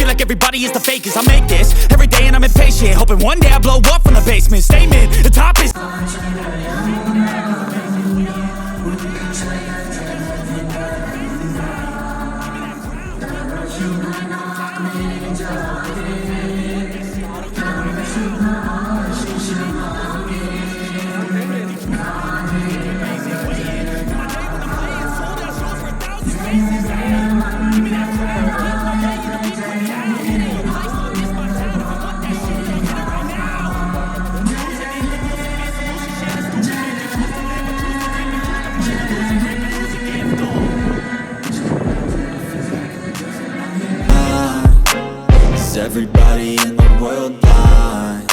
feel like everybody is the fakest. I make this every day and I'm impatient. Hoping one day I blow up from the basement. Statement, the top is. Everybody in the world blind?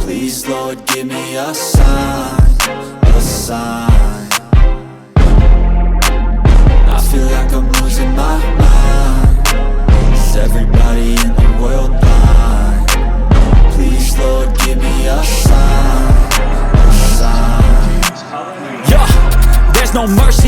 Please, Lord, give me a sign, a sign. I feel like I'm losing my mind. Is everybody in the world blind? Please, Lord, give me a sign, a sign. Yeah, there's no mercy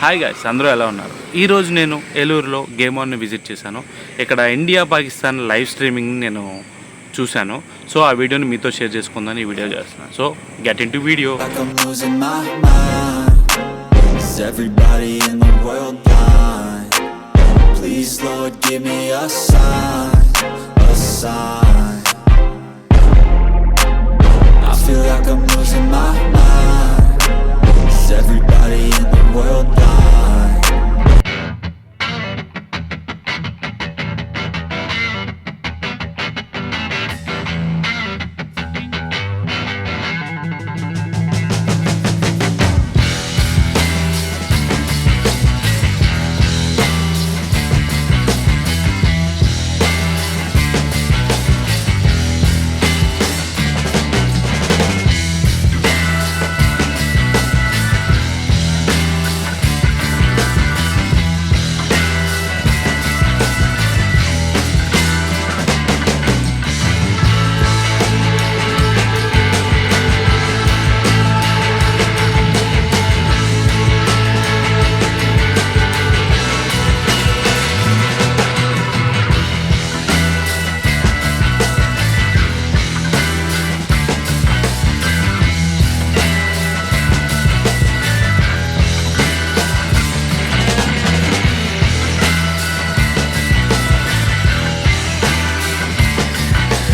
Hi guys అందరూ ఎలా ఉన్నారు? ఈరోజు నేను ఏలూరులో game ఆన్ని visit చేశాను. ఇక్కడ India Pakistan live streaming నేను చూశాను. సో ఆ వీడియోని మీతో షేర్ చేసుకుందని వీడియో చేస్తున్నాను. So get into video Feel like I'm losing my mind. Is everybody in the world?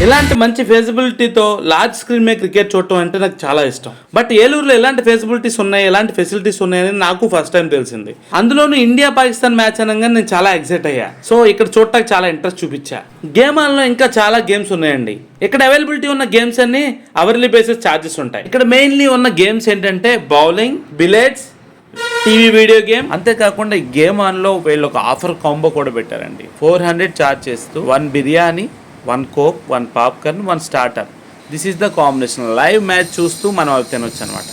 ఇలాంటి మంచి ఫెసిబిలిటీతో లార్జ్ స్క్రీన్ మీద క్రికెట్ చూడటం అంటే నాకు చాలా ఇష్టం. బట్ ఏలూరులో ఎలాంటి ఫెసిబిలిటీస్ ఉన్నాయి ఎలాంటి ఫెసిలిటీస్ ఉన్నాయని నాకు ఫస్ట్ టైం తెలిసింది. అందులోనూ ఇండియా పాకిస్తాన్ మ్యాచ్ అనగా నేను చాలా ఎక్సైట్ అయ్యా. సో ఇక్కడ చూడటానికి చాలా ఇంట్రెస్ట్ చూపించా. గేమ్ ఆన్లో ఇంకా చాలా గేమ్స్ ఉన్నాయండి. ఇక్కడ అవైలబిలిటీ ఉన్న గేమ్స్ అన్ని అవర్లీ బేసిస్ ఛార్జెస్ ఉంటాయి. ఇక్కడ మెయిన్లీ ఉన్న గేమ్స్ ఏంటంటే బౌలింగ్ బిలెట్స్ టీవీ వీడియో గేమ్ అంతేకాకుండా ఈ గేమ్ ఆన్లో వీళ్ళు ఒక ఆఫర్ కాంబో కూడా పెట్టారండి. ఫోర్ హండ్రెడ్ ఛార్జ్ చేస్తూ one biryani one coke one popcorn one starter. This is the combination live match చూస్తూ మనం అవి తినొచ్చు అనమాట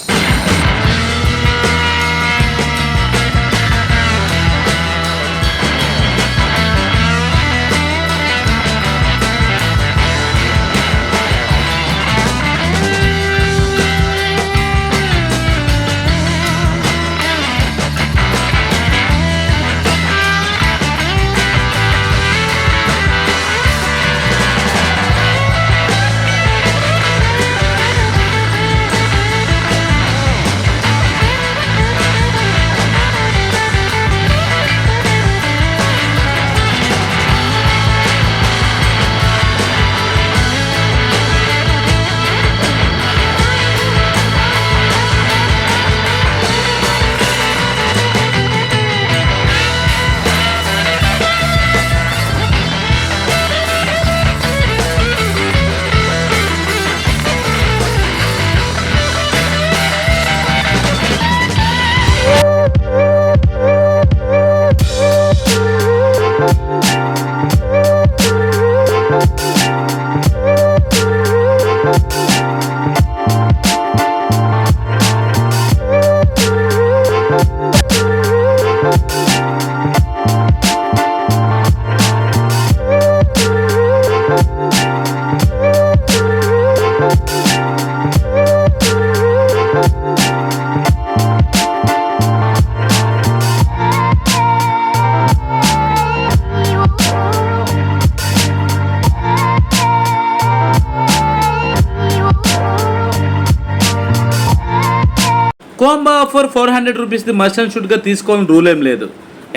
ఫోర్ ఫోర్ హండ్రెడ్ రూపీస్ది మస్ట్ షూట్గా షుడ్గా తీసుకోవాలని రూల్ ఏం లేదు.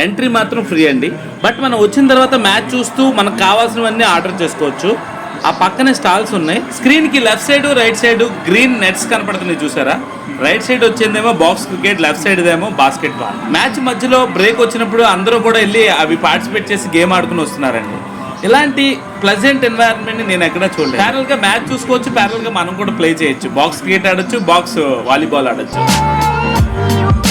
ఎంట్రీ మాత్రం ఫ్రీ అండి. బట్ మనం వచ్చిన తర్వాత మ్యాచ్ చూస్తూ మనకు కావాల్సినవన్నీ ఆర్డర్ చేసుకోవచ్చు. ఆ పక్కనే స్టాల్స్ ఉన్నాయి. స్క్రీన్కి left side right side green nets కనపడుతున్నాయి చూసారా? రైట్ సైడ్ వచ్చిందేమో బాక్స్ క్రికెట్ లెఫ్ట్ సైడ్ ఏమో బాస్కెట్ బాల్ మ్యాచ్ మధ్యలో బ్రేక్ వచ్చినప్పుడు అందరూ కూడా వెళ్ళి అవి పార్టిసిపేట్ చేసి గేమ్ ఆడుకుని వస్తున్నారండి. ఇలాంటి ప్లజెంట్ ఎన్వైరన్మెంట్ నేను ఎక్కడ చూడలేదు. ప్యారల్గా మ్యాచ్ చూసుకోవచ్చు ప్యారల్గా మనం కూడా ప్లే చేయొచ్చు. బాక్స్ క్రికెట్ ఆడొచ్చు బాక్స్ వాలీబాల్ ఆడొచ్చు. you.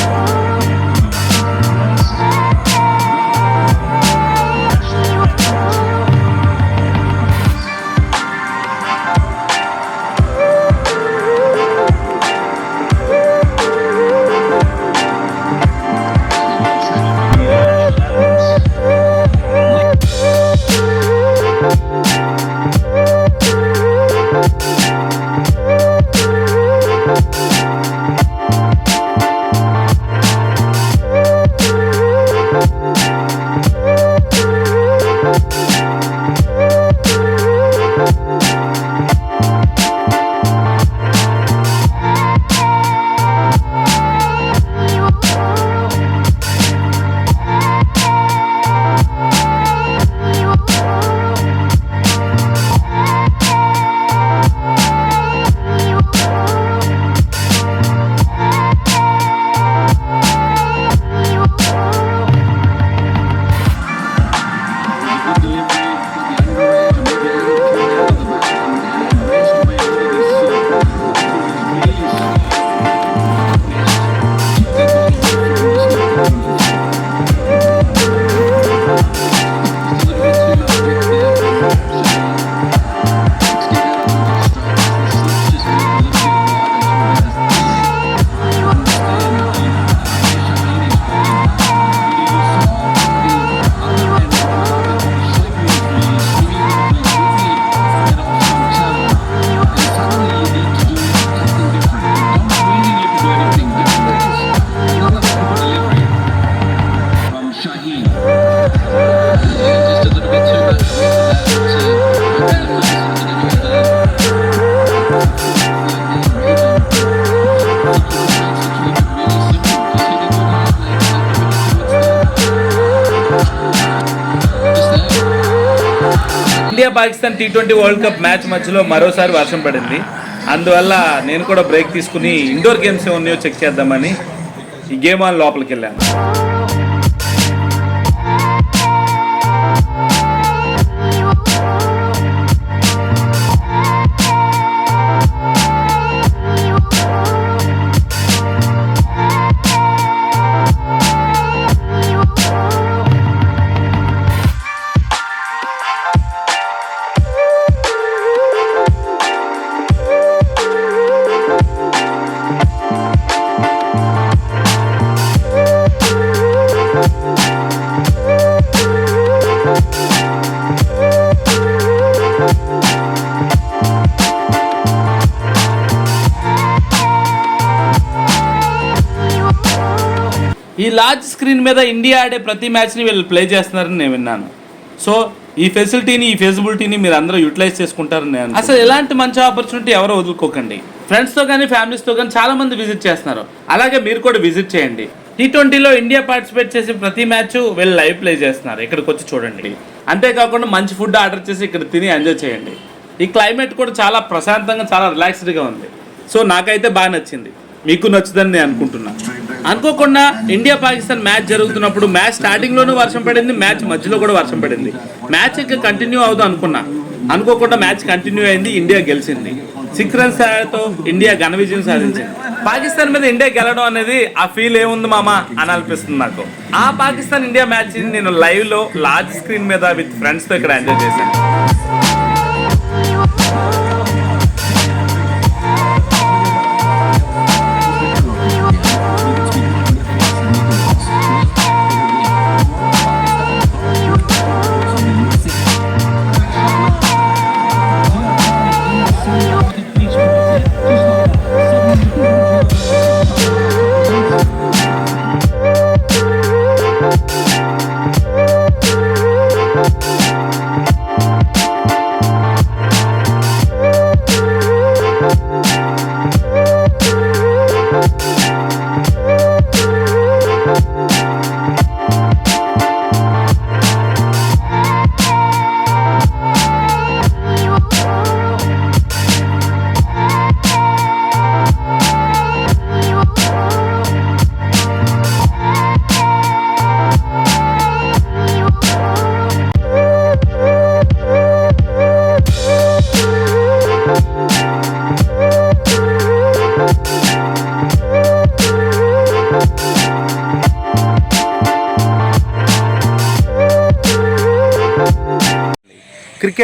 India Pakistan T twenty world cup match మధ్యలో మరోసారి వర్షం పడింది. అందువల్ల నేను కూడా బ్రేక్ తీసుకుని ఇండోర్ గేమ్స్ ఏమన్నాయో చెక్ చేద్దామని ఈ గేమ్ ఆన్ లోపలికి వెళ్ళాను. ఈ లార్జ్ స్క్రీన్ మీద ఇండియా ఆడే ప్రతి మ్యాచ్ని వీళ్ళు ప్లే చేస్తున్నారని నేను విన్నాను. సో ఈ ఫెసిలిటీని ఈ ఫెసిబిలిటీని మీరు అందరూ యూటిలైజ్ చేసుకుంటారని నేను అసలు ఎలాంటి మంచి ఆపర్చునిటీ ఎవరో వదులుకోకండి. ఫ్రెండ్స్తో కానీ ఫ్యామిలీస్తో కానీ చాలామంది విజిట్ చేస్తున్నారు. అలాగే మీరు కూడా విజిట్ చేయండి. టీ ట్వంటీలో ఇండియా పార్టిసిపేట్ చేసే ప్రతి మ్యాచ్ వీళ్ళు లైవ్ ప్లే చేస్తున్నారు. ఇక్కడికి వచ్చి చూడండి. అంతేకాకుండా మంచి ఫుడ్ ఆర్డర్ చేసి ఇక్కడ తిని ఎంజాయ్ చేయండి. ఈ క్లైమేట్ కూడా చాలా ప్రశాంతంగా చాలా రిలాక్స్డ్గా ఉంది. సో నాకైతే బాగా నచ్చింది. మీకు నచ్చుదని నేను అనుకుంటున్నాను. అనుకోకుండా ఇండియా పాకిస్తాన్ మ్యాచ్ జరుగుతున్నప్పుడు మ్యాచ్ స్టార్టింగ్లోనూ వర్షం పడింది మ్యాచ్ మధ్యలో కూడా వర్షం పడింది. మ్యాచ్ ఇంకా కంటిన్యూ అవుదాం అనుకున్నా. అనుకోకుండా మ్యాచ్ కంటిన్యూ అయింది ఇండియా గెలిచింది. సిక్స్ రన్స్ తేడాతో ఇండియా ఘన విజయం సాధించింది. పాకిస్తాన్ మీద ఇండియా గెలడం అనేది ఆ ఫీల్ ఏముంది మామ అని అనిపిస్తుంది నాకు. ఆ పాకిస్తాన్ ఇండియా మ్యాచ్ నేను లైవ్లో లార్జ్ స్క్రీన్ మీద విత్ ఫ్రెండ్స్తో ఇక్కడ ఎంజాయ్ చేశాను.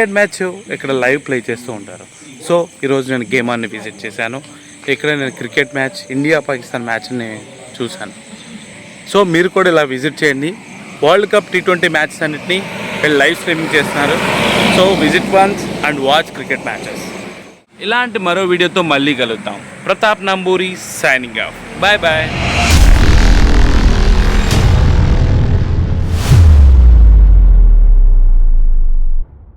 క్రికెట్ మ్యాచ్ ఇక్కడ లైవ్ ప్లే చేస్తూ ఉంటారు. సో ఈరోజు నేను గేమాన్ని విజిట్ చేశాను. ఇక్కడ నేను క్రికెట్ మ్యాచ్ ఇండియా పాకిస్తాన్ మ్యాచ్ని చూశాను. సో మీరు కూడా ఇలా విజిట్ చేయండి. World cup T twenty matches అన్నిటిని వీళ్ళు లైవ్ స్ట్రీమింగ్ చేస్తున్నారు. So visit once and watch cricket matches. ఇలాంటి మరో వీడియోతో మళ్ళీ కలుద్దాం. Pratap Namburi signing off bye bye